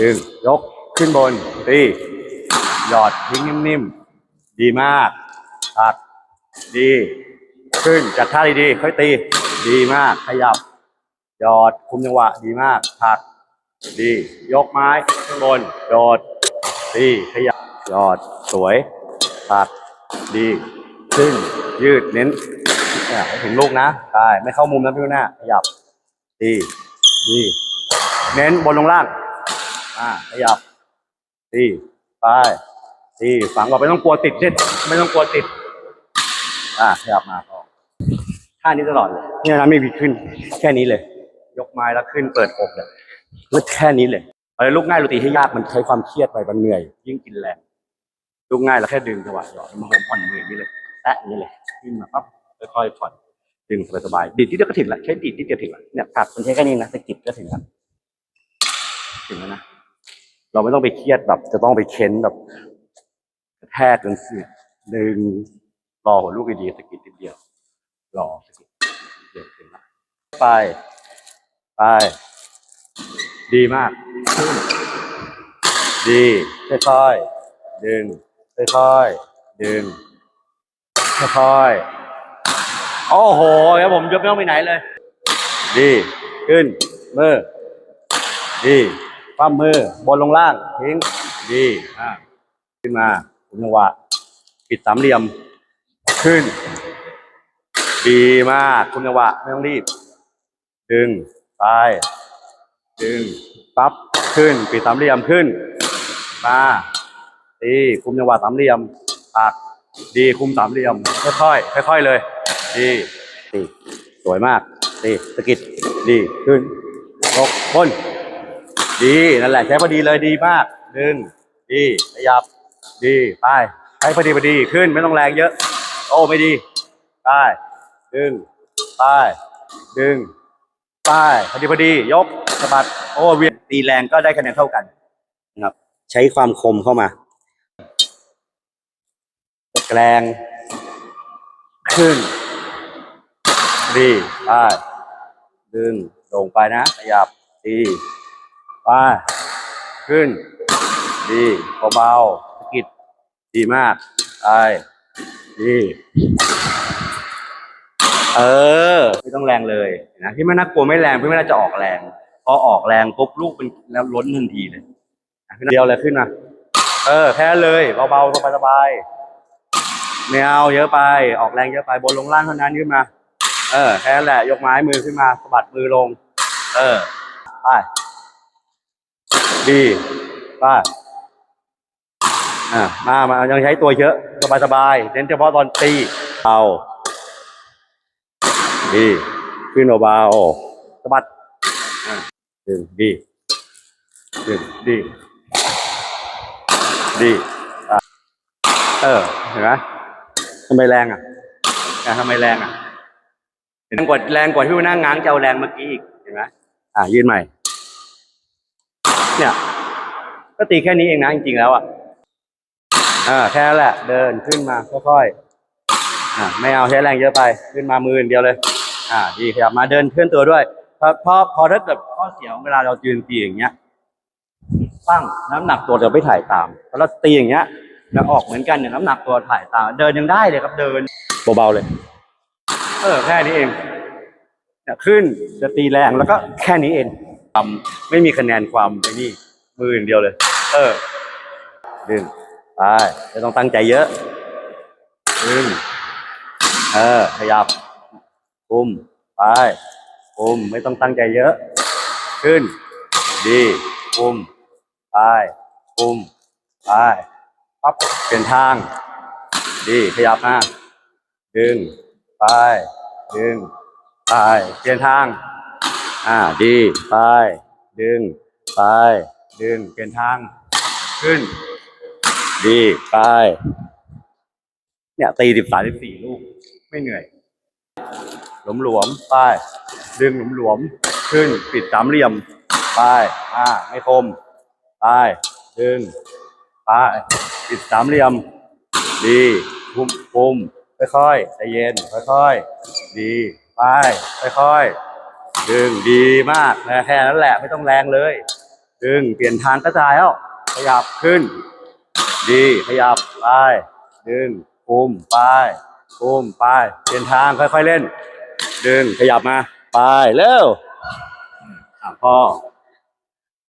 ดึงยกขึ้นบน ตี หยอดทิ้งนิ่มๆ ดีมากตัดดี ขึ้นจัดท่าดีๆ ค่อยตี ดีมาก ขยับ หยอดคุมจังหวะ ดีมากผัก ดี ยกไม้ขึ้นบนโดดดีขยับ หยอด สวยผักดี ขึ้น ยืด เน้นเนี่ยให้ถึงลูกนะใช่ไม่เข้ามุมนะพี่หน้าขยับ ดี ดี เน้นบนลงล่าง อ่าขยับดีไปดีฝังว่าไม่ต้องกลัวติดเด็ดไม่ต้องกลัวติด อ่าขยับมาพอท่านี้ตลอดเลยเนี่ยนะไม่มีขึ้น แค่นี้เลย ยกไม้แล้วขึ้นเปิดอกเลยแล้วแค่นี้เลยอะไรลูกง่ายลูกตีให้ยากมันใช้ความเครียดไปมันเหนื่อย ยิ่งกินแรงลูกง่ายแล้วแค่ดึงจังหวะหยอดมาโหมผ่อนมืออย่างนี้เลยแตะอย่างนี้เลยขึ้นมาปั๊บค่อยๆผ่อนดึงสบายๆดีดที่เดียวก็ถึงละใช้ดีดที่เดียวถึงละเนี่ยผักมันใช้แค่นี้นะสะกิดก็ถึงละถึงแล้วนะ เราไม่ต้องไปเครียดแบบ จะต้องไปเค้นแบบแทกจนเสียดึงรอหัวลูกดีๆสะกิดนิดเดียว รอสกิดเดียวถึงละไป ไป ดีมาก ดีค่อยๆดึงค่อยๆดึงค่อยๆโอ้โหครับผมยกไม่ต้องไปไหนเลย ดี ขึ้นมือดี ปั้มมือบนลงล่างทิ้งดีอ่าขึ้นมาคุณจังหวะปิดสามเหลี่ยม ขึ้น ดีมากคุณจังหวะไม่ต้องรีบ ดึงไปดึงปั๊บขึ้น ปิดสามเหลี่ยมขึ้น มาดีคุมจังหวะสามเหลี่ยมปักดีคุมสามเหลี่ยม ค่อยๆค่อยๆเลย ดีดีสวยมากดีสะกิดดีขึ้นยกบน ดีนั่นแหละใช้พอดีเลยดีมากดึงดีขยับ ดีไปใช้พอดีพอดีขึ้นไม่ต้องแรงเยอะ โอ้ไม่ดีไปดึงไปดึงไปพอดีพอดียกสะบัดโอ้เวียนตีแรงก็ได้คะแนนเท่ากันนะครับ ใช้ความคมเข้ามาแกลงขึ้น ดีไปดึงลงไปนะขยับดี ไป ขึ้น ดีเบาๆสะกิดดีมากไปดีเออ ไม่ต้องแรงเลยนะที่ไม่น่ากลัวไม่แรงพี่ไม่น่าจะออกแรง พอออกแรงปุ๊บลูกเป็นแล้วล้นทันทีเลยนะเดียวเลยขึ้นมาเออแค่เลยเบาๆสบายๆไม่เอาเยอะไป ออกแรงเยอะไปบนลงล่างเท่านั้นขึ้นมา เออแค่แหละยกไม้มือขึ้นมาสะบัดมือลง เออไป ดีไปอ่ามามายังใช้ตัวเยอะ สบายๆเน้นเฉพาะตอนตีเอาดีขึ้นเบาๆสะบัดอ่าดึงดีดึงดีดีเออเห็นไหมทำไมแรงอะอะทำไมแรงอะแรงกว่าแรงกว่าที่ว่านั่งง้างจะเอาแรงเมื่อกี้อีกเห็นไหมอะยืนใหม่ เนี่ย ก็ตีแค่นี้เองนะจริงๆแล้วอะอ่าแค่นั้นแหละ เดินขึ้นมาค่อยๆอ่าไม่เอาใช้แรงเยอะไปขึ้นมามือเดียวเลย อ่า ดีขยับมาเดินเคลื่อนตัวด้วยพราะเพราะพอถ้าเกิดข้อเสียของเวลาเรายืนตีอย่างเงี้ยปั้งน้ำหนักตัวเราไม่ถ่ายตามพอเราตีอย่างเงี้ยแล้วออกเหมือนกันเนี่ยน้ำหนักตัวถ่ายตาม เดินยังได้เลยครับเดินเบาๆเลย เออแค่นี้เองเนี่ยขึ้นจะตีแรงแล้วก็แค่นี้เอง ทำไม่มีคะแนนความไอ้นี่มืออย่างเดียวเลย เออดึงไปไม่ต้องตั้งใจเยอะดึงเออขยับคุมไปคุมไม่ต้องตั้งใจเยอะ ขึ้น ดีคุมไปคุมไปปั๊บเปลี่ยนทาง ดีขยับมาดึงไปดึงไปเปลี่ยนทาง อ่าดีไป ดึง ไป ดึงเปลี่ยนทาง ขึ้น ดีไป เนี่ยตีสิบสามสิบสี่ลูก ไม่เหนื่อย หลวมหลวมๆไป ดึงหลวมหลวมๆขึ้น ปิดสามเหลี่ยม ไป อ่า ไม่คม ไป ดึง ไป ปิดสามเหลี่ยม ดีคุมคุมค่อยๆใจเย็น ค่อยๆ ดี ไป ค่อยๆ ดึงดีมากแค่นั้นแหละไม่ต้องแรงเลย ดึงเปลี่ยนทางกระจายแล้วขยับขึ้น ดีขยับไปดึงคุมไปคุมไปเปลี่ยนทางค่อยๆเล่น ดึงขยับมา ไปเร็วอะพอ